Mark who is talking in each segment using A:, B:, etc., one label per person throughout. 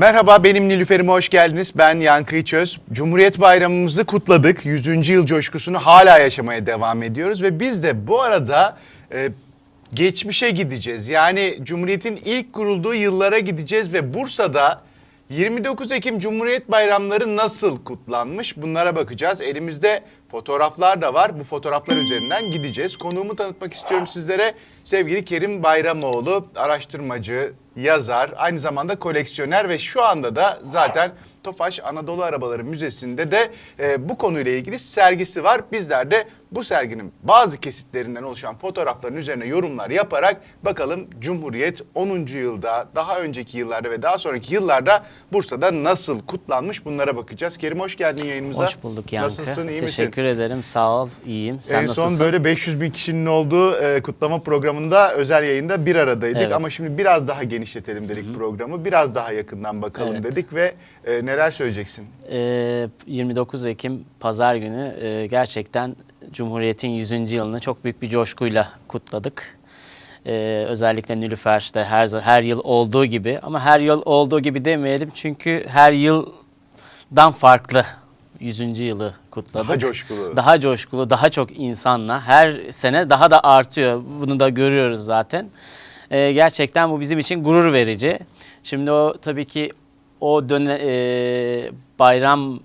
A: Merhaba benim Nilüfer'ime hoş geldiniz. Ben Yankı İçöz. Cumhuriyet Bayramımızı kutladık. 100. yıl coşkusunu hala yaşamaya devam ediyoruz. Ve biz de bu arada e, geçmişe gideceğiz. Yani Cumhuriyet'in ilk kurulduğu yıllara gideceğiz ve Bursa'da 29 Ekim Cumhuriyet Bayramları nasıl kutlanmış bunlara bakacağız. Elimizde fotoğraflar da var. Bu fotoğraflar üzerinden gideceğiz. Konuğumu tanıtmak istiyorum sizlere. Sevgili Kerim Bayramoğlu, araştırmacı, yazar, aynı zamanda koleksiyoner ve şu anda da zaten Tofaş Anadolu Arabaları Müzesi'nde de e, bu konuyla ilgili sergisi var. Bizler de bu serginin bazı kesitlerinden oluşan fotoğrafların üzerine yorumlar yaparak bakalım Cumhuriyet 10. yılda, daha önceki yıllarda ve daha sonraki yıllarda Bursa'da nasıl kutlanmış bunlara bakacağız. Kerim hoş geldin yayınımıza.
B: Hoş bulduk Yankı.
A: Nasılsın, iyi misin?
B: Teşekkür ederim, sağ ol, iyiyim. Sen
A: en
B: nasılsın?
A: son böyle 500 bin kişinin olduğu e, kutlama programında özel yayında bir aradaydık
B: Evet.
A: ama şimdi biraz daha genişletelim dedik programı. Biraz daha yakından bakalım
B: Evet.
A: dedik ve e, neler söyleyeceksin?
B: Ee, 29 Ekim Pazar günü e, gerçekten Cumhuriyet'in 100. yılını çok büyük bir coşkuyla kutladık. Ee, özellikle Nilüfer'de her, her yıl olduğu gibi ama her yıl olduğu gibi demeyelim çünkü her yıldan farklı 100. yılı kutladık.
A: Daha coşkulu.
B: Daha coşkulu, daha çok insanla her sene daha da artıyor. Bunu da görüyoruz zaten. Ee, gerçekten bu bizim için gurur verici. Şimdi o tabii ki o döne, e, bayram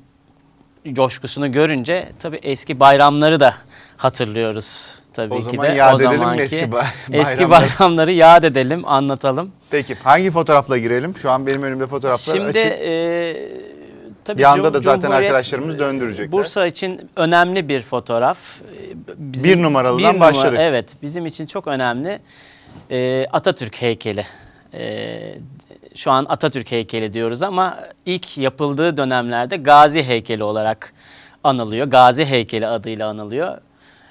B: coşkusunu görünce tabii eski bayramları da hatırlıyoruz tabii
A: O
B: ki
A: zaman
B: de.
A: yad
B: o
A: edelim mi
B: zamanki
A: eski bay-
B: eski
A: bayramları?
B: bayramları yad edelim, anlatalım.
A: Peki hangi fotoğrafla girelim? Şu an benim önümde fotoğraflar
B: Şimdi
A: açık.
B: e, tabii
A: Yanda
B: Cum-
A: da zaten
B: Cumhuriyet,
A: arkadaşlarımız döndürecekler.
B: Bursa için önemli bir fotoğraf. E, Bizim,
A: Bir numaralıdan
B: numara-
A: başladık.
B: Evet, bizim için çok önemli. E, Atatürk heykeli. E, şu an Atatürk heykeli diyoruz ama ilk yapıldığı dönemlerde Gazi heykeli olarak anılıyor. Gazi heykeli adıyla anılıyor.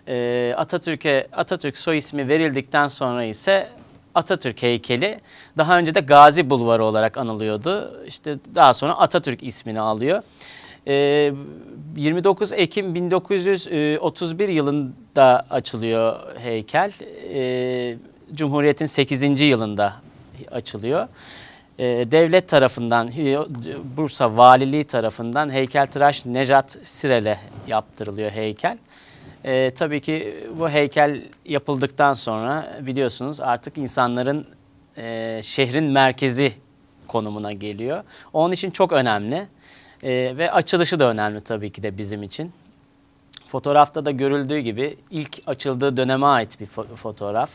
B: E, Atatürk'e Atatürk soy ismi verildikten sonra ise Atatürk heykeli daha önce de Gazi Bulvarı olarak anılıyordu. İşte daha sonra Atatürk ismini alıyor. Ee, 29 Ekim 1931 yılında açılıyor heykel. Ee, Cumhuriyet'in 8. yılında açılıyor. Ee, devlet tarafından, Bursa Valiliği tarafından heykeltıraş Nejat Sirel'e yaptırılıyor heykel. Ee, tabii ki bu heykel yapıldıktan sonra biliyorsunuz artık insanların e, şehrin merkezi konumuna geliyor. Onun için çok önemli Ee, ve açılışı da önemli tabii ki de bizim için. Fotoğrafta da görüldüğü gibi ilk açıldığı döneme ait bir fo- fotoğraf.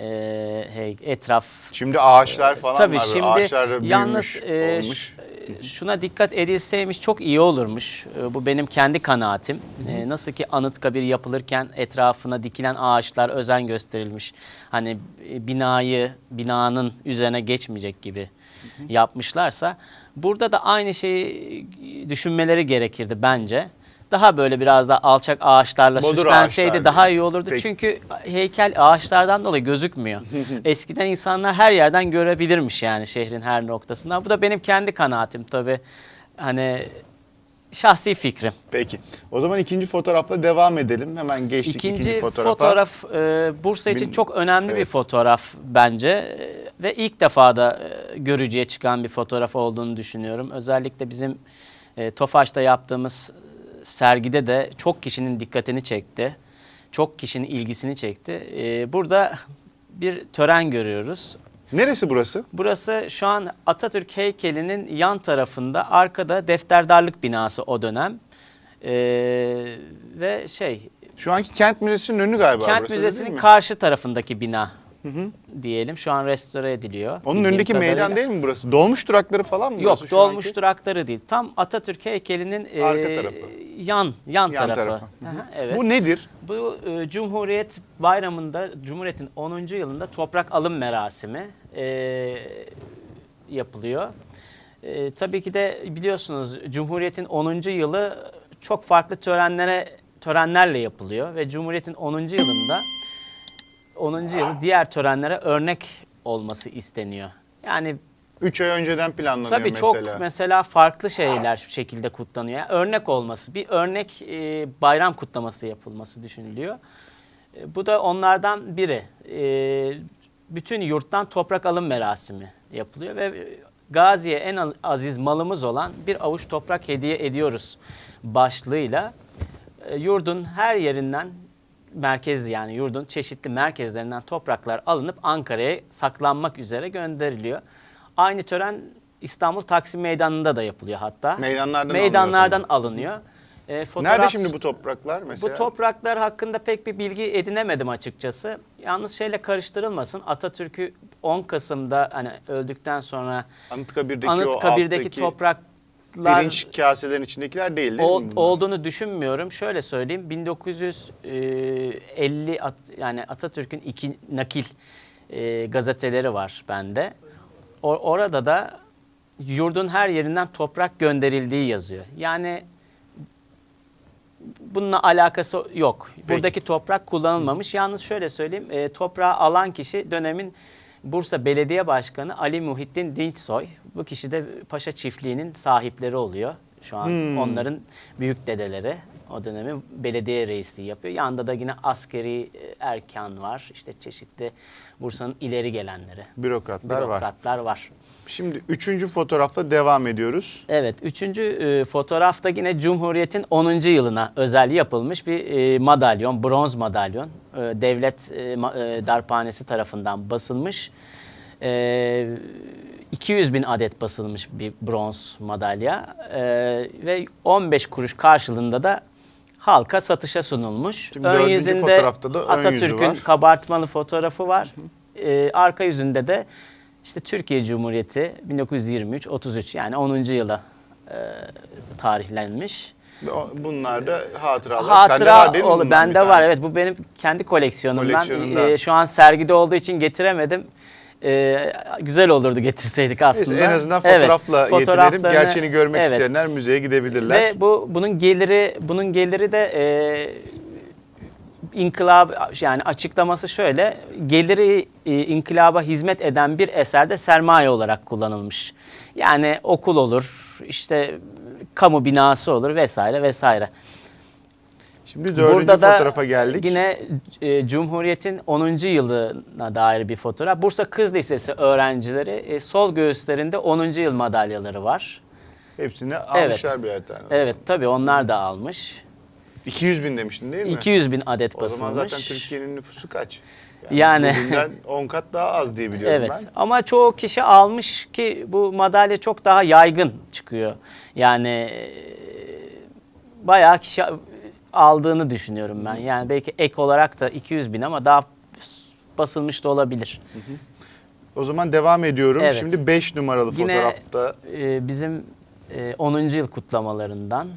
B: Ee, hey, etraf
A: Şimdi ağaçlar falan
B: Tabii
A: var.
B: şimdi
A: Ağaçlar büyümüş,
B: yalnız e,
A: olmuş.
B: ş- şuna dikkat edilseymiş çok iyi olurmuş. E, bu benim kendi kanaatim. E, nasıl ki Anıtkabir yapılırken etrafına dikilen ağaçlar özen gösterilmiş. Hani e, binayı binanın üzerine geçmeyecek gibi yapmışlarsa burada da aynı şeyi düşünmeleri gerekirdi bence. Daha böyle biraz daha alçak ağaçlarla
A: Bodur
B: süslenseydi
A: ağaçlar
B: daha iyi olurdu.
A: Peki.
B: Çünkü heykel ağaçlardan dolayı gözükmüyor. Eskiden insanlar her yerden görebilirmiş yani şehrin her noktasından. Bu da benim kendi kanaatim tabii. Hani şahsi fikrim.
A: Peki. O zaman ikinci fotoğrafla devam edelim. Hemen geçtik
B: İkinci,
A: ikinci, fotoğrafa.
B: fotoğraf e, Bursa için
A: Benim-
B: çok önemli bir
A: Evet.
B: fotoğraf bence E, ve ilk defa da e, görücüye çıkan bir fotoğraf olduğunu düşünüyorum. Özellikle bizim e, Tofaş'ta yaptığımız sergide de çok kişinin dikkatini çekti. Çok kişinin ilgisini çekti. E, burada bir tören görüyoruz.
A: Neresi burası?
B: Burası şu an Atatürk heykelinin yan tarafında arkada defterdarlık binası o dönem. E, ve şey
A: Şu anki Kent Müzesi'nin önü galiba
B: Kent
A: burası,
B: Müzesi'nin karşı tarafındaki bina diyelim. Şu an restore ediliyor.
A: Onun
B: bildiğim
A: önündeki
B: kadarıyla.
A: meydan değil mi burası? Dolmuş durakları falan mı
B: Yok
A: burası şu
B: dolmuş
A: anki?
B: durakları değil. Tam Atatürk heykelinin e,
A: Arka tarafı.
B: yan yan,
A: Yan
B: tarafı.
A: tarafı.
B: Aha, evet. Bu,
A: Bu nedir?
B: e, Cumhuriyet Bayramı'nda Cumhuriyet'in 10. yılında toprak alım merasimi e, yapılıyor. E, tabii ki de biliyorsunuz Cumhuriyet'in 10. yılı çok farklı törenlere törenlerle yapılıyor ve Cumhuriyet'in 10. yılında 10. yılı diğer törenlere örnek olması isteniyor. Yani
A: 3 ay önceden planlanıyor
B: tabii
A: mesela.
B: çok mesela farklı şeyler şekilde kutlanıyor. Yani örnek olması, bir örnek e, bayram kutlaması yapılması düşünülüyor. E, bu da onlardan biri. E, bütün yurttan toprak alım merasimi yapılıyor ve Gazi'ye en az- aziz malımız olan bir avuç toprak hediye ediyoruz başlığıyla e, yurdun her yerinden merkez yani yurdun çeşitli merkezlerinden topraklar alınıp Ankara'ya saklanmak üzere gönderiliyor. Aynı tören İstanbul Taksim Meydanı'nda da yapılıyor hatta.
A: Meydanlardan
B: Meydanlardan
A: alınıyor
B: alınıyor. E,
A: Nerede
B: fotoğraf-
A: şimdi bu topraklar mesela?
B: bu topraklar hakkında pek bir bilgi edinemedim açıkçası. Yalnız şeyle karıştırılmasın. Atatürk'ü 10 Kasım'da hani öldükten sonra
A: Anıtkabir'deki,
B: Anıtkabir'deki
A: o alttaki
B: topraklar
A: pirinç kaselerin içindekiler değil değil
B: ol-
A: mi? bunlar?
B: olduğunu düşünmüyorum. Şöyle söyleyeyim. 1950 at- yani Atatürk'ün iki nakil e, gazeteleri var bende. O- orada da yurdun her yerinden toprak gönderildiği yazıyor. Yani bununla alakası yok. Buradaki toprak kullanılmamış. Yalnız şöyle söyleyeyim. E, toprağı alan kişi dönemin Bursa Belediye Başkanı Ali Muhittin Dinçsoy. Bu kişi de Paşa Çiftliği'nin sahipleri oluyor. Şu an
A: Hmm.
B: onların büyük dedeleri o dönemin belediye reisliği yapıyor. Yanında da yine askeri e, erkan var. İşte çeşitli Bursa'nın ileri gelenleri.
A: Bürokratlar var.
B: Bürokratlar var.
A: Şimdi üçüncü fotoğrafla devam ediyoruz.
B: Evet, üçüncü e, fotoğrafta yine Cumhuriyet'in 10. yılına özel yapılmış bir e, madalyon, bronz madalyon. E, devlet e, e, darphanesi tarafından basılmış. E, 200 bin adet basılmış bir bronz madalya E, ve 15 kuruş karşılığında da halka satışa sunulmuş.
A: Şimdi ön yüzü
B: Atatürk'ün
A: var.
B: kabartmalı fotoğrafı var. E, arka yüzünde de işte Türkiye Cumhuriyeti 1923-33 yani 10. yıla e, tarihlenmiş.
A: Bunlar da hatıralar. Sende
B: Hatıra
A: var değil mi?
B: olu
A: bundan
B: bende var evet bu benim kendi koleksiyonumdan.
A: Koleksiyonundan.
B: E, şu an sergide olduğu için getiremedim. E, güzel olurdu getirseydik aslında.
A: Neyse, en azından
B: Evet,
A: fotoğrafla yetinelim.
B: fotoğraflarını-
A: Gerçeğini görmek
B: evet.
A: isteyenler müzeye gidebilirler.
B: Ve bu bunun geliri bunun geliri de e, inkılap yani açıklaması şöyle geliri e, inkılaba hizmet eden bir eserde sermaye olarak kullanılmış. Yani okul olur, işte kamu binası olur vesaire vesaire.
A: Şimdi dördüncü fotoğrafa geldik.
B: Yine e, Cumhuriyet'in 10. yılına dair bir fotoğraf. Bursa Kız Lisesi öğrencileri e, sol göğüslerinde 10. yıl madalyaları var.
A: Hepsini
B: Evet.
A: almışlar birer tane.
B: Evet tabii onlar da almış.
A: 200 bin demiştin değil mi?
B: 200 bin adet
A: O
B: basılmış.
A: zaman zaten Türkiye'nin nüfusu kaç?
B: Yani-
A: Bugünden 10 kat daha az diye biliyorum
B: Evet
A: ben.
B: ama çoğu kişi almış ki bu madalya çok daha yaygın çıkıyor. Yani e, bayağı kişi aldığını düşünüyorum ben. Yani belki ek olarak da 200 bin ama daha basılmış da olabilir.
A: O zaman devam ediyorum.
B: Evet.
A: Şimdi 5 numaralı
B: Yine
A: fotoğrafta
B: e, bizim e, 10. yıl kutlamalarından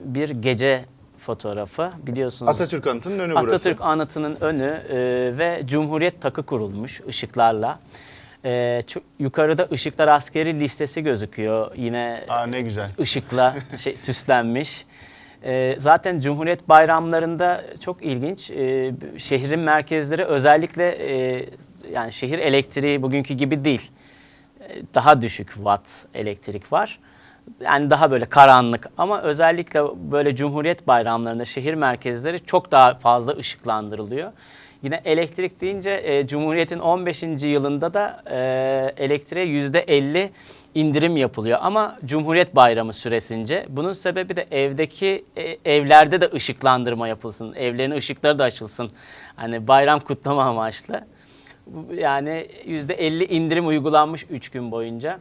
B: bir gece fotoğrafı biliyorsunuz.
A: Atatürk Anıtı'nın önü burası.
B: Atatürk Anıtı'nın önü e, ve Cumhuriyet takı kurulmuş ışıklarla. E, yukarıda ışıklar askeri listesi gözüküyor yine
A: Aa ne güzel.
B: ışıkla şey, süslenmiş. E, zaten Cumhuriyet bayramlarında çok ilginç e, şehrin merkezleri özellikle e, yani şehir elektriği bugünkü gibi değil. E, Daha düşük watt elektrik var. Yani daha böyle karanlık ama özellikle böyle Cumhuriyet bayramlarında şehir merkezleri çok daha fazla ışıklandırılıyor. Yine elektrik deyince e, Cumhuriyet'in 15. yılında da e, elektriğe %50 indirim yapılıyor. Ama Cumhuriyet Bayramı süresince bunun sebebi de evdeki e, evlerde de ışıklandırma yapılsın. Evlerin ışıkları da açılsın. Hani bayram kutlama amaçlı. Yani %50 indirim uygulanmış 3 gün boyunca.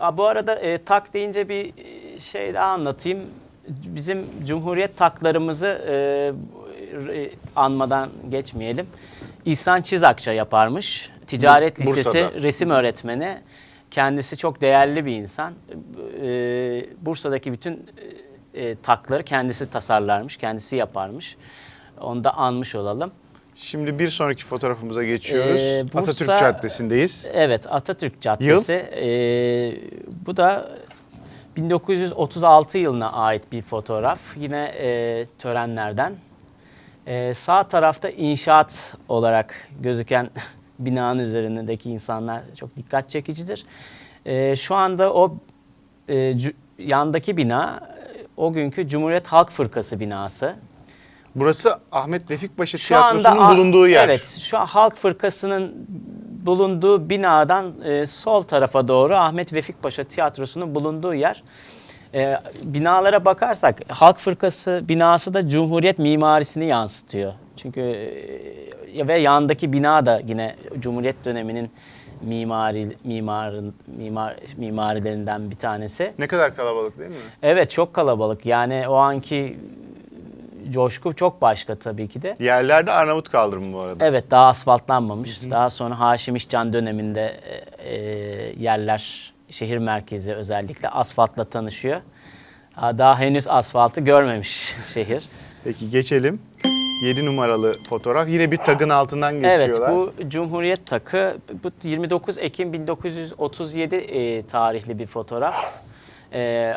B: Aa, bu arada e, tak deyince bir e, şey daha anlatayım. Bizim Cumhuriyet taklarımızı e, anmadan geçmeyelim. İhsan Çizakça yaparmış. Ticaret
A: Bu- Bursa'da.
B: Lisesi resim öğretmeni. Kendisi çok değerli bir insan. E, Bursa'daki bütün e, takları kendisi tasarlarmış, kendisi yaparmış. Onu da anmış olalım.
A: Şimdi bir sonraki fotoğrafımıza geçiyoruz.
B: Ee, Bursa-
A: Atatürk Caddesi'ndeyiz.
B: Evet Atatürk Caddesi. Ee, bu da 1936 yılına ait bir fotoğraf. Yine e, törenlerden. Ee, sağ tarafta inşaat olarak gözüken binanın üzerindeki insanlar çok dikkat çekicidir. Ee, şu anda o e, yandaki bina e, o günkü Cumhuriyet Halk Fırkası binası.
A: Burası Ahmet Vefik Paşa
B: anda
A: Tiyatrosu'nun bulunduğu yer.
B: Evet, şu an Halk Fırkası'nın bulunduğu binadan e, sol tarafa doğru Ahmet Vefik Paşa Tiyatrosu'nun bulunduğu yer. E, binalara bakarsak Halk Fırkası binası da Cumhuriyet mimarisini yansıtıyor. Çünkü e, ve yandaki bina da yine Cumhuriyet döneminin mimari mimarın mimar mimarilerinden bir tanesi.
A: Ne kadar kalabalık değil mi?
B: Evet çok kalabalık. Yani o anki coşku çok başka tabii ki de.
A: Yerlerde Arnavut kaldırımı bu arada.
B: Evet daha asfaltlanmamış. Daha sonra Haşim İşcan döneminde e, e, yerler şehir merkezi özellikle asfaltla tanışıyor. Ha, Daha henüz asfaltı görmemiş şehir.
A: Peki geçelim. 7 numaralı fotoğraf. Yine bir tagın altından
B: Evet
A: geçiyorlar.
B: bu Cumhuriyet takı bu 29 Ekim 1937 e, tarihli bir fotoğraf. E,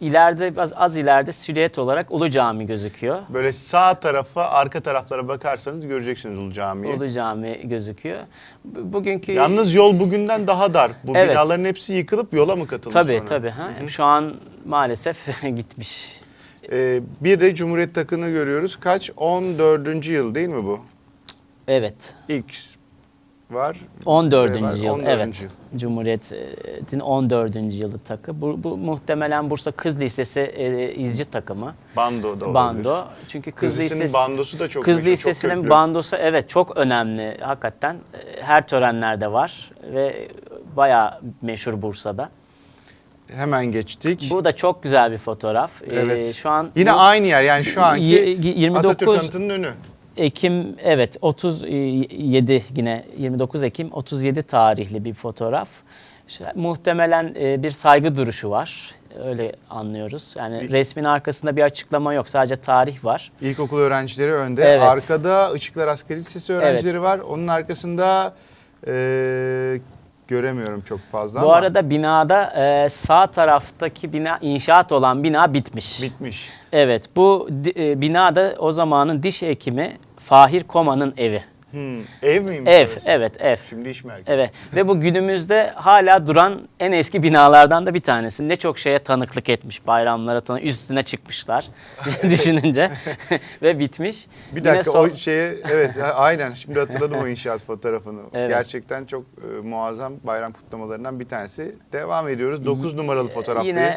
B: ileride az, az ileride silüet olarak Ulu Cami gözüküyor.
A: Böyle sağ tarafa, arka taraflara bakarsanız göreceksiniz Ulu Cami'yi.
B: Ulu Cami gözüküyor. Bu- Bugünkü
A: Yalnız yol bugünden daha dar. Bu
B: Evet.
A: binaların hepsi yıkılıp yola mı katıldı
B: tabii
A: sonra?
B: tabii ha. Şu an maalesef gitmiş.
A: Ee, bir de Cumhuriyet takını görüyoruz. Kaç? 14. yıl değil mi bu?
B: Evet.
A: X var.
B: 14.
A: V var,
B: yıl.
A: 14.
B: Evet.
A: yıl.
B: Cumhuriyet'in 14. yılı takı. Bu, bu muhtemelen Bursa Kız Lisesi e, izci takımı.
A: Bando da olabilir.
B: Bando. Çünkü Kız,
A: Kız Lisesi'nin
B: Lisesi
A: bandosu da çok
B: Kız
A: meşhur, çok
B: Lisesi'nin
A: köklü.
B: bandosu evet çok önemli hakikaten. E, Her törenlerde var ve bayağı meşhur Bursa'da.
A: Hemen geçtik.
B: Bu da çok güzel bir fotoğraf. E,
A: evet.
B: şu an
A: Yine
B: bu-
A: aynı yer yani şu anki
B: Y- y- 29
A: Atatürk Anıtı'nın önü.
B: Ekim evet 37 yine 29 Ekim 37 tarihli bir fotoğraf. İşte muhtemelen e, bir saygı duruşu var. Öyle anlıyoruz. Yani
A: Bir-
B: resmin arkasında bir açıklama yok. Sadece tarih var.
A: İlkokul öğrencileri önde.
B: Evet.
A: Arkada Işıklar Askeri Lisesi öğrencileri var. Onun arkasında eee, göremiyorum çok fazla
B: Bu
A: ama
B: arada binada e, sağ taraftaki bina inşaat olan bina bitmiş.
A: bitmiş.
B: evet bu e, binada o zamanın diş hekimi Fahir Koma'nın evi.
A: Hmm. Ev miymiş?
B: Ev
A: orası?
B: evet ev.
A: Şimdi iş merkezi.
B: Evet ve bu günümüzde hala duran en eski binalardan da bir tanesi. Ne çok şeye tanıklık etmiş, bayramlara tanık, üstüne çıkmışlar düşününce ve bitmiş.
A: Bir
B: Yine
A: dakika
B: son-
A: o şeye evet aynen şimdi hatırladım o inşaat fotoğrafını.
B: Evet.
A: Gerçekten çok e, muazzam bayram kutlamalarından bir tanesi. Devam ediyoruz. 9 numaralı fotoğraftayız.
B: Yine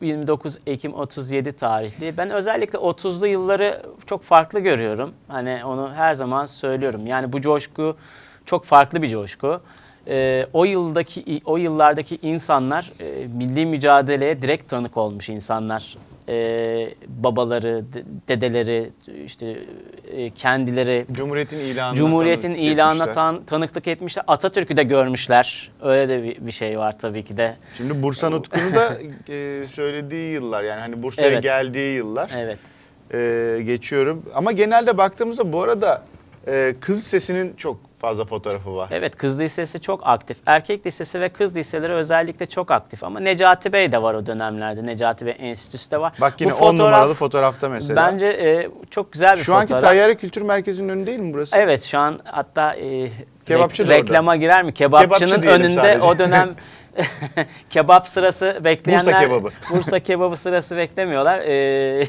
B: 29 Ekim 37 tarihli. Ben özellikle 30'lu yılları çok farklı görüyorum. Hani onu her zaman söylüyorum. Yani bu coşku çok farklı bir coşku. Ee, o yıldaki o yıllardaki insanlar e, milli mücadeleye direkt tanık olmuş insanlar. Ee, babaları, de- dedeleri, işte e, kendileri
A: Cumhuriyet'in ilanına
B: Cumhuriyet'in
A: tanık
B: ilanına
A: etmişler.
B: tan- tanıklık etmişler. Atatürk'ü de görmüşler. Öyle de bir, bir şey var tabii ki de.
A: Şimdi Bursa Nutku'nu da e, söylediği yıllar yani hani Bursa'ya
B: Evet.
A: geldiği yıllar.
B: Evet.
A: E, geçiyorum. Ama genelde baktığımızda bu arada e, kız sesinin çok fazla fotoğrafı var.
B: Evet kız lisesi çok aktif. Erkek lisesi ve kız liseleri özellikle çok aktif. Ama Necati Bey de var o dönemlerde. Necati Bey Enstitüsü de var.
A: Bak yine
B: Bu
A: 10 numaralı
B: fotoğraf
A: fotoğrafta mesela.
B: Bence e, çok güzel bir
A: Şu
B: fotoğraf.
A: anki Tayyare Kültür Merkezi'nin önü değil mi burası?
B: Evet şu an hatta e,
A: Kebapçı da orada.
B: reklama girer mi? Kebapçının
A: Kebapçı diyelim
B: önünde
A: sadece.
B: o dönem kebap sırası bekleyenler
A: Bursa kebabı.
B: Bursa kebabı sırası beklemiyorlar. E,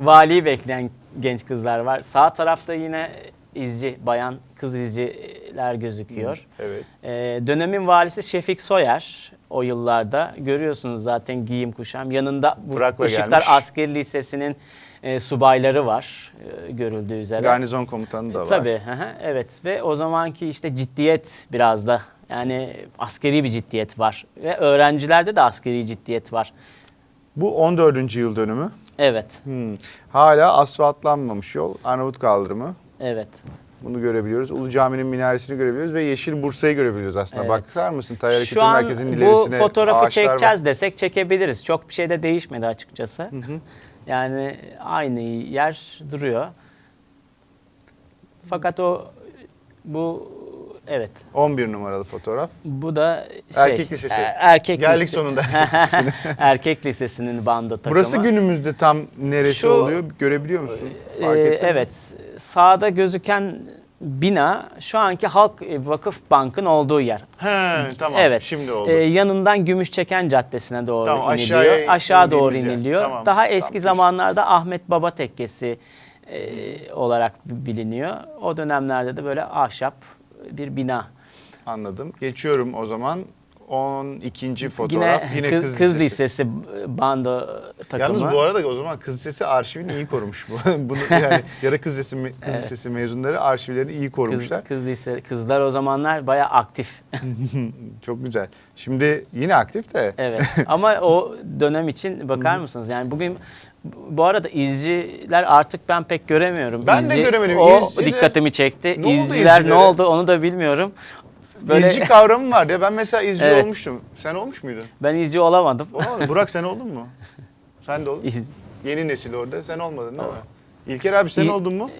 B: valiyi bekleyen genç kızlar var. Sağ tarafta yine izci, bayan kız izciler gözüküyor.
A: Evet.
B: Ee, dönemin valisi Şefik Soyer o yıllarda görüyorsunuz zaten giyim kuşam. Yanında bu
A: Bırakla
B: Işıklar
A: gelmiş.
B: Askeri Lisesi'nin e, subayları var e, görüldüğü üzere.
A: Garnizon komutanı da var.
B: Tabii hı hı, evet ve o zamanki işte ciddiyet biraz da yani askeri bir ciddiyet var ve öğrencilerde de askeri ciddiyet var.
A: Bu 14. yıl dönümü.
B: Evet,
A: Hmm. Hala asfaltlanmamış yol. Arnavut kaldırımı.
B: evet.
A: Bunu görebiliyoruz. Ulu Cami'nin minaresini görebiliyoruz ve Yeşil Bursa'yı görebiliyoruz aslında.
B: Evet.
A: Bakar mısın Kültür
B: an
A: Merkezi'nin
B: bu
A: ilerisine
B: fotoğrafı
A: ağaçlar var.
B: çekeceğiz desek çekebiliriz. Çok bir şey de değişmedi açıkçası. Yani aynı yer duruyor. Fakat o bu evet
A: 11 numaralı fotoğraf.
B: bu da şey,
A: Erkek lisesi.
B: e, erkek
A: Geldik
B: lise-
A: sonunda erkek lisesine.
B: erkek lisesinin bando takımı.
A: Burası günümüzde tam neresi
B: Şu-
A: oluyor? Görebiliyor musun? Fark
B: Ee,
A: ettin mi?
B: evet. Sağda gözüken bina şu anki Halk Vakıf Bank'ın olduğu yer.
A: He, tamam.
B: Evet.
A: Şimdi oldu.
B: Ee, yanından Gümüşçeken Caddesi'ne doğru
A: Tamam,
B: iniliyor.
A: aşağıya
B: Aşağı doğru iniliyor.
A: Tamam,
B: Daha
A: tamam.
B: eski zamanlarda Ahmet Baba Tekkesi e, olarak biliniyor. O dönemlerde de böyle ahşap bir bina.
A: Anladım. Geçiyorum o zaman. 12. fotoğraf.
B: Yine,
A: Yine,
B: kız,
A: kız,
B: kız
A: lisesi.
B: lisesi bando takımı.
A: Yalnız bu arada o zaman kız lisesi arşivini iyi korumuş bu. Bunu yani ya da kız lisesi, kız lisesi mezunları arşivlerini iyi
B: kız,
A: korumuşlar.
B: kız lise, kızlar o zamanlar bayağı aktif.
A: Çok güzel. Şimdi yine aktif de.
B: Evet ama o dönem için bakar mısınız? Yani bugün bu arada izciler artık ben pek göremiyorum.
A: Ben de
B: İzci-
A: göremedim.
B: O
A: İzciler-
B: dikkatimi çekti.
A: Ne oldu
B: İzciler ne oldu onu da bilmiyorum. Böyle
A: İzci kavramı var ya. Ben mesela izci
B: Evet.
A: olmuştum. Sen olmuş muydun?
B: ben izci olamadım.
A: Olamadın. Burak sen oldun mu? Sen de oldun.
B: İz-
A: Yeni nesil orada. Sen olmadın değil mi? İlker abi sen
B: İ-
A: oldun mu?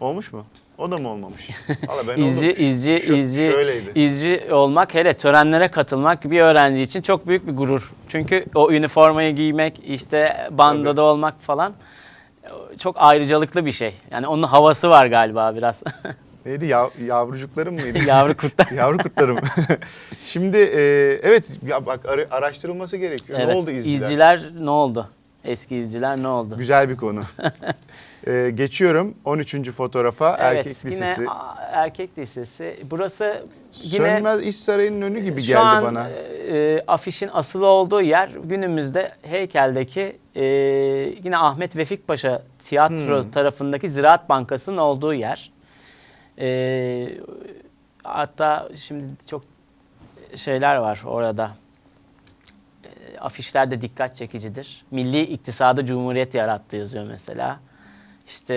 A: Olmuş mu? O da mı olmamış? Valla ben
B: İzci,
A: oldum.
B: izci,
A: Şu-
B: izci,
A: şöyleydi.
B: izci olmak hele törenlere katılmak bir öğrenci için çok büyük bir gurur. Çünkü o üniformayı giymek, işte bandoda olmak falan çok ayrıcalıklı bir şey. Yani onun havası var galiba biraz.
A: Neydi? Yav- yavrucuklarım mıydı?
B: Yavru kurtlar.
A: Yavru kurtlarım. Şimdi e, evet ya bak ara- araştırılması gerekiyor.
B: evet.
A: Ne oldu izciler?
B: İzciler ne oldu? Eski izciler ne oldu?
A: Güzel bir konu. E, geçiyorum 13. fotoğrafa erkek
B: evet,
A: lisesi.
B: Yine erkek lisesi. Burası yine
A: Sönmez İş Sarayı'nın önü gibi geldi
B: an
A: bana.
B: e, afişin asılı olduğu yer günümüzde heykeldeki e, yine Ahmet Vefik Paşa tiyatro
A: Hmm.
B: tarafındaki Ziraat Bankası'nın olduğu yer. E, hatta şimdi çok şeyler var orada. E, afişlerde dikkat çekicidir. Milli iktisadı cumhuriyet yarattı yazıyor mesela. İşte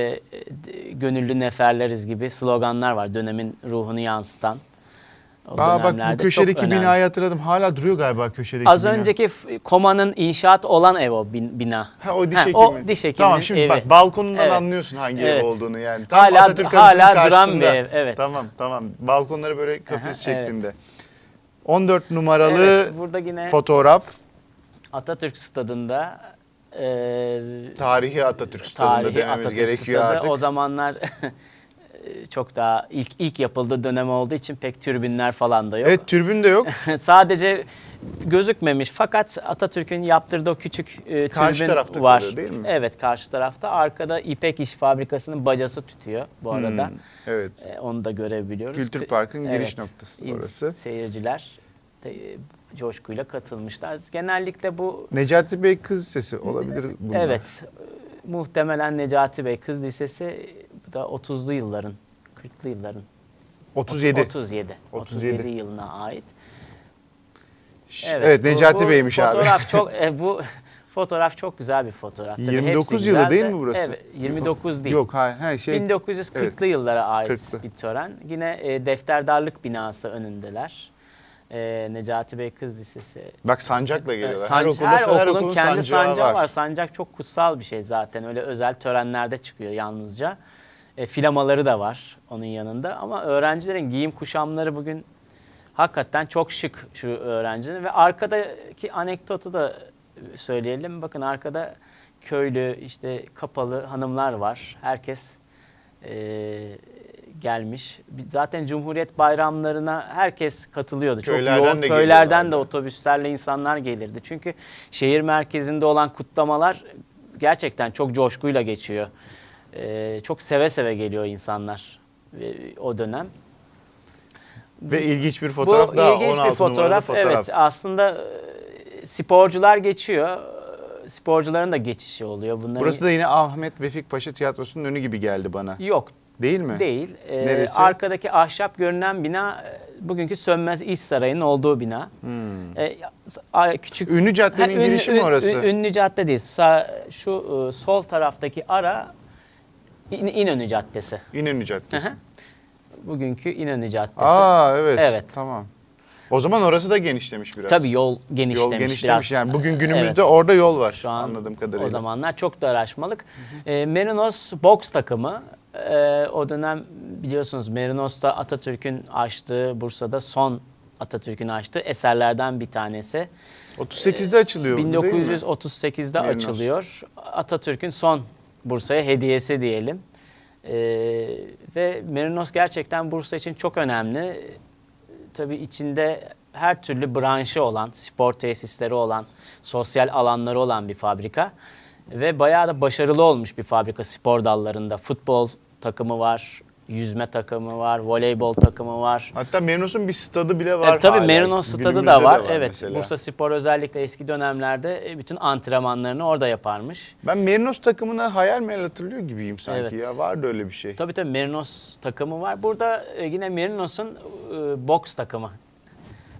B: e, gönüllü neferleriz gibi sloganlar var dönemin ruhunu yansıtan. O
A: Aa, bak bu köşedeki binayı hatırladım. Hala duruyor galiba köşedeki
B: Az
A: bina.
B: önceki komanın inşaat olan ev o bin- bina.
A: Ha o diş
B: Ha,
A: hekimi.
B: o diş hekiminin
A: Tamam şimdi
B: evi.
A: bak balkonundan
B: Evet.
A: anlıyorsun hangi
B: Evet.
A: ev olduğunu yani. Tam
B: Hala-
A: Atatürk
B: hala duran bir ev, evet.
A: Tamam tamam. Balkonları böyle kafes
B: Aha,
A: şeklinde. 14 numaralı
B: Evet, burada yine
A: fotoğraf
B: Atatürk Stadı'nda e,
A: tarihi Atatürk stadında
B: tarihi
A: dememiz
B: Atatürk
A: gerekiyor
B: Stadı.
A: artık.
B: O zamanlar e, çok daha ilk ilk yapıldığı dönem olduğu için pek türbinler falan da yok.
A: Evet türbün de yok.
B: Sadece gözükmemiş fakat Atatürk'ün yaptırdığı o küçük e,
A: Karşı
B: türbin
A: tarafta
B: var.
A: kalıyor, değil mi?
B: Evet karşı tarafta. Arkada İpek İş Fabrikası'nın bacası tütüyor bu arada.
A: Hmm, evet.
B: E, onu da görebiliyoruz.
A: Kültür Park'ın giriş noktası orası.
B: Seyirciler e, coşkuyla katılmışlar. Genellikle bu
A: Necati Bey kız sesi olabilir bunlar.
B: evet muhtemelen Necati Bey Kız Lisesi bu da 30'lu yılların 40'lı yılların
A: 37.
B: 37
A: 37.
B: 37 yılına ait.
A: Evet,
B: bu-
A: Necati
B: bu
A: Bey'miş abi.
B: fotoğraf çok e, bu fotoğraf çok güzel bir fotoğraf. Tabii
A: 29
B: hepsi
A: yılı değil
B: de-
A: mi burası?
B: Evet, 29 değil.
A: Yok hayır, hayır şey
B: 1940'lı
A: evet.
B: yıllara ait
A: 40'lı.
B: bir tören. Yine e, defterdarlık binası önündeler. E, Necati Bey Kız Lisesi.
A: bak sancakla geliyorlar.
B: sanc-
A: okulda-
B: her okulun
A: okulun
B: kendi
A: sancağı
B: sancağı var. Sancak çok kutsal bir şey zaten. Öyle özel törenlerde çıkıyor yalnızca. E, filamaları da var onun yanında. Ama öğrencilerin giyim kuşamları bugün hakikaten çok şık şu öğrencinin. Ve arkadaki anekdotu da söyleyelim. Bakın arkada köylü, işte kapalı hanımlar var. Herkes e, gelmiş. Zaten Cumhuriyet bayramlarına herkes katılıyordu.
A: Köylerden
B: çok yoğun
A: de
B: köylerden de otobüslerle insanlar gelirdi. Çünkü şehir merkezinde olan kutlamalar gerçekten çok coşkuyla geçiyor. E, çok seve seve geliyor insanlar e, o dönem.
A: Ve ilginç bir fotoğraf
B: Bu
A: daha
B: ilginç
A: 16
B: bir fotoğraf.
A: fotoğraf.
B: Evet aslında e, sporcular geçiyor. Sporcuların da geçişi oluyor. Bunların
A: Burası da yine Ahmet Vefik Paşa Tiyatrosu'nun önü gibi geldi bana.
B: yok
A: Değil mi?
B: değil. E,
A: Neresi?
B: Arkadaki ahşap görünen bina e, bugünkü Sönmez İş Sarayı'nın olduğu bina.
A: Hmm.
B: E, a- küçük
A: Ünlü caddenin
B: Ha, ünlü-
A: girişi mi orası?
B: ün- ünlü cadde değil. Sa- şu e, sol taraftaki ara İn- İnönü Caddesi.
A: İnönü
B: Hı
A: Caddesi.
B: hı. Bugünkü İnönü Caddesi.
A: Aa evet.
B: Evet.
A: Tamam. O zaman orası da genişlemiş biraz.
B: Tabii yol genişlemiş,
A: Yol genişlemiş
B: biraz.
A: yani. Bugün günümüzde
B: Evet.
A: orada yol var
B: Şu an
A: anladığım kadarıyla.
B: o zamanlar çok da araşmalık. E, Merinos boks takımı e, o dönem biliyorsunuz Merinos'ta Atatürk'ün açtığı Bursa'da son Atatürk'ün açtığı eserlerden bir tanesi.
A: 38'de açılıyor bu değil mi?
B: 1938'de
A: Merinos.
B: açılıyor. Atatürk'ün son Bursa'ya hediyesi diyelim. E, ve Merinos gerçekten Bursa için çok önemli. Tabii içinde her türlü branşı olan, spor tesisleri olan, sosyal alanları olan bir fabrika. Ve bayağı da başarılı olmuş bir fabrika spor dallarında. Futbol takımı var, yüzme takımı var, voleybol takımı var.
A: Hatta Merinos'un bir stadı bile var
B: Evet, tabii. Merinos stadı
A: Günümüzde
B: da
A: de
B: var. evet.
A: mesela.
B: Bursa Spor özellikle eski dönemlerde e, bütün antrenmanlarını orada yaparmış.
A: Ben Merinos takımını hayal meyal hatırlıyor gibiyim sanki
B: Evet.
A: ya. Vardı öyle bir şey.
B: Tabii tabii Merinos takımı var. Burada e, yine Merinos'un e, boks takımı.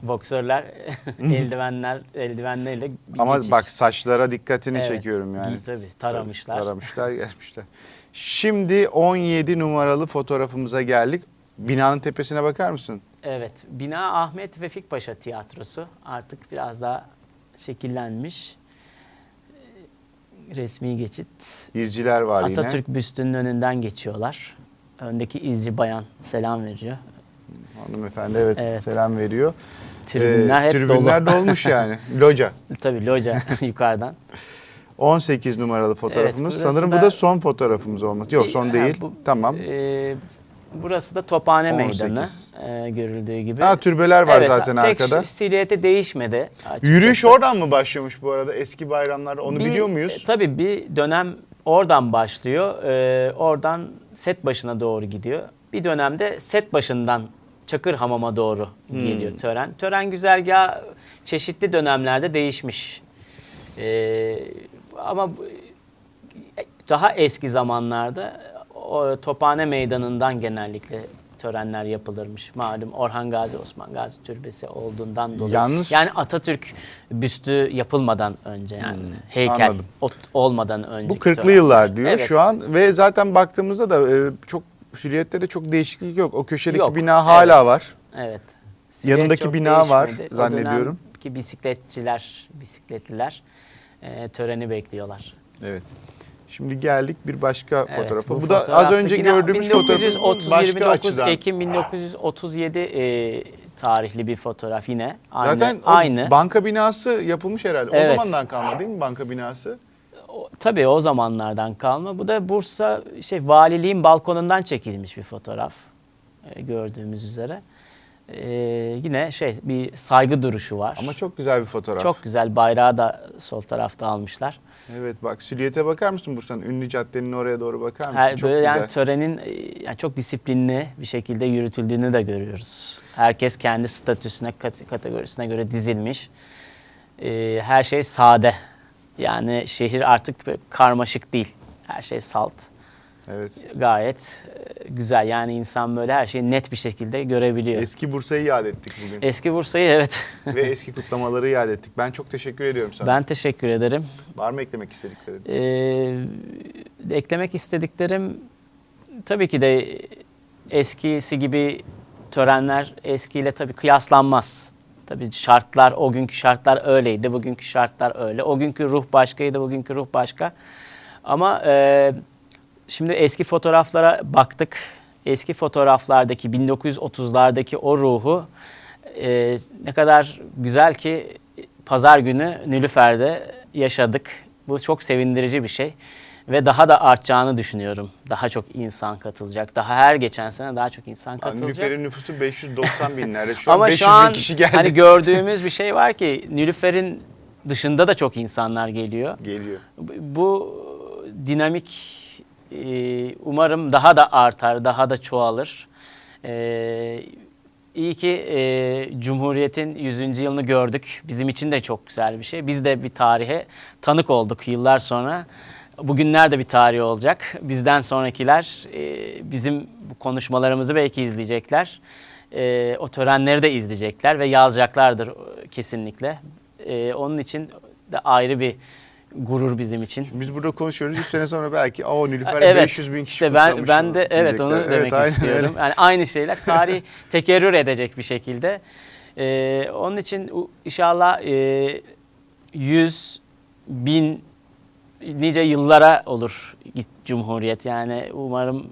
B: Boksörler eldivenler eldivenleriyle bir
A: Ama
B: geçiş.
A: bak saçlara dikkatini
B: Evet.
A: çekiyorum yani.
B: Tabii, tabii, taramışlar.
A: Taramışlar gelmişler. Şimdi 17 numaralı fotoğrafımıza geldik. Binanın tepesine bakar mısın?
B: Evet, bina Ahmet Vefik Paşa Tiyatrosu artık biraz daha şekillenmiş. Ee, Resmi geçit.
A: İzciler var yine.
B: Atatürk büstünün önünden geçiyorlar. Öndeki izci bayan selam veriyor.
A: Hanımefendi evet,
B: Evet.
A: selam veriyor.
B: Tribünler hep
A: tribünler
B: dolu.
A: dolmuş yani. Loca.
B: Tabii loca yukarıdan.
A: 18 numaralı fotoğrafımız.
B: burası
A: Sanırım bu
B: da-
A: da son fotoğrafımız olması. Yok son
B: Ha,
A: değil.
B: bu-
A: tamam.
B: Ee, burası da Tophane
A: 18.
B: Meydanı e, görüldüğü gibi.
A: Ha türbeler var
B: Evet,
A: zaten
B: tek
A: arkada.
B: silüeti değişmedi. açıkçası.
A: Yürüyüş oradan mı başlamış bu arada eski bayramlarda? Onu
B: Bir-
A: biliyor muyuz?
B: e, tabii bir dönem oradan başlıyor. Ee, oradan set başına doğru gidiyor. Bir dönemde set başından Çakır Hamam'a doğru
A: Hmm.
B: geliyor tören. Tören güzergahı çeşitli dönemlerde değişmiş. Ee, ama daha eski zamanlarda o Tophane Meydanı'ndan genellikle törenler yapılırmış. Malum Orhan Gazi, Osman Gazi Türbesi olduğundan dolayı.
A: Yalnız-
B: Yani Atatürk büstü yapılmadan önce yani heykel
A: Hmm, anladım.
B: ot- olmadan önce.
A: Bu 40'lı yıllar diyor şu an ve zaten baktığımızda da e, çok silüette de çok değişiklik yok. O köşedeki
B: Yok,
A: bina hala
B: evet.
A: var.
B: Evet.
A: Yanındaki
B: çok
A: bina var
B: değişmedi. O
A: zannediyorum.
B: dönemki bisikletçiler, bisikletliler e, töreni bekliyorlar.
A: Evet. Şimdi geldik bir başka
B: Evet,
A: fotoğrafa. Bu,
B: bu
A: da
B: fotoğraf
A: az önce gördüğümüz fotoğrafın
B: 1930
A: başka
B: 29
A: açıdan.
B: Ekim 1937 e, tarihli bir fotoğraf yine. Aynı,
A: Zaten o
B: aynı.
A: banka binası yapılmış herhalde. O
B: Evet.
A: zamandan kalma değil mi banka binası?
B: Tabii o zamanlardan kalma. Bu da Bursa şey valiliğin balkonundan çekilmiş bir fotoğraf e, gördüğümüz üzere. E, yine şey bir saygı duruşu var.
A: Ama çok güzel bir fotoğraf.
B: çok güzel bayrağı da sol tarafta almışlar.
A: Evet bak silüete bakar mısın Bursa'nın ünlü caddenin oraya doğru bakar mısın?
B: Her
A: çok
B: böyle
A: güzel.
B: yani törenin e, yani çok disiplinli bir şekilde yürütüldüğünü de görüyoruz. Herkes kendi statüsüne, kat- kategorisine göre dizilmiş. E, her şey sade. Yani şehir artık karmaşık değil. Her şey salt.
A: Evet.
B: Gayet e, güzel. Yani insan böyle her şeyi net bir şekilde görebiliyor.
A: Eski Bursa'yı yad ettik bugün.
B: Eski Bursa'yı evet.
A: Ve eski kutlamaları yad ettik. Ben çok teşekkür ediyorum sana.
B: ben teşekkür ederim.
A: Var mı eklemek istediklerin?
B: Ee, eklemek istediklerim tabii ki de eskisi gibi törenler eskiyle tabii kıyaslanmaz. Tabii şartlar, o günkü şartlar öyleydi, bugünkü şartlar öyle. O günkü ruh başkaydı, bugünkü ruh başka. Ama e, şimdi eski fotoğraflara baktık. Eski fotoğraflardaki 1930'lardaki o ruhu e, ne kadar güzel ki pazar günü Nilüfer'de yaşadık. Bu çok sevindirici bir şey. Ve daha da artacağını düşünüyorum. Daha çok insan katılacak. Daha her geçen sene daha çok insan katılacak.
A: Nilüfer'in nüfusu 590 binlerde. Şu an
B: Ama
A: 500
B: şu an
A: kişi geldi.
B: hani gördüğümüz bir şey var ki Nilüfer'in dışında da çok insanlar geliyor.
A: Geliyor.
B: Bu dinamik e, umarım daha da artar, daha da çoğalır. E, İyi ki e, Cumhuriyet'in 100. yılını gördük. Bizim için de çok güzel bir şey. Biz de bir tarihe tanık olduk yıllar sonra. Bugünler de bir tarih olacak. Bizden sonrakiler e, bizim bu konuşmalarımızı belki izleyecekler. E, o törenleri de izleyecekler ve yazacaklardır kesinlikle. E, onun için de ayrı bir gurur bizim için.
A: Biz burada konuşuyoruz. 100 sene sonra belki o Nilüfer
B: Evet.
A: 500 bin kişi
B: işte ben ben de evet onu
A: diyecekler.
B: demek
A: aynen
B: istiyorum.
A: öyle.
B: Yani aynı şeyler tarih tekerrür edecek bir şekilde. Ee, onun için inşallah e, 100 bin nice yıllara olur Cumhuriyet. Yani umarım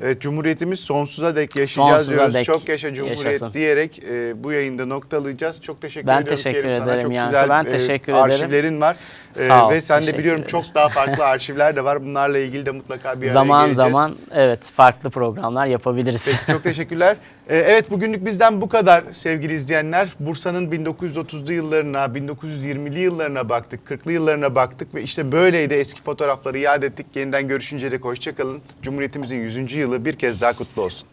A: Evet, Cumhuriyetimiz sonsuza dek yaşayacağız
B: Sonsuza
A: diyoruz.
B: dek
A: Çok yaşa Cumhuriyet
B: yaşasın.
A: diyerek e, bu yayında noktalayacağız. Çok teşekkür
B: Ben
A: ediyorum
B: teşekkür
A: Kerim sana.
B: ederim
A: Çok
B: Yankı.
A: güzel
B: Ben
A: e,
B: teşekkür ederim.
A: arşivlerin var. E,
B: Sağ ol,
A: Ve sen de biliyorum
B: ederim.
A: çok daha farklı arşivler de var. Bunlarla ilgili de mutlaka bir araya
B: zaman
A: geleceğiz.
B: zaman evet farklı programlar yapabiliriz.
A: Peki, çok teşekkürler. Ee, evet bugünlük bizden bu kadar sevgili izleyenler. Bursa'nın 1930'lu yıllarına, 1920'li yıllarına baktık, 40'lı yıllarına baktık ve işte böyleydi eski fotoğrafları yad ettik. Yeniden görüşünceye dek hoşçakalın. Cumhuriyetimizin 100. yılı bir kez daha kutlu olsun.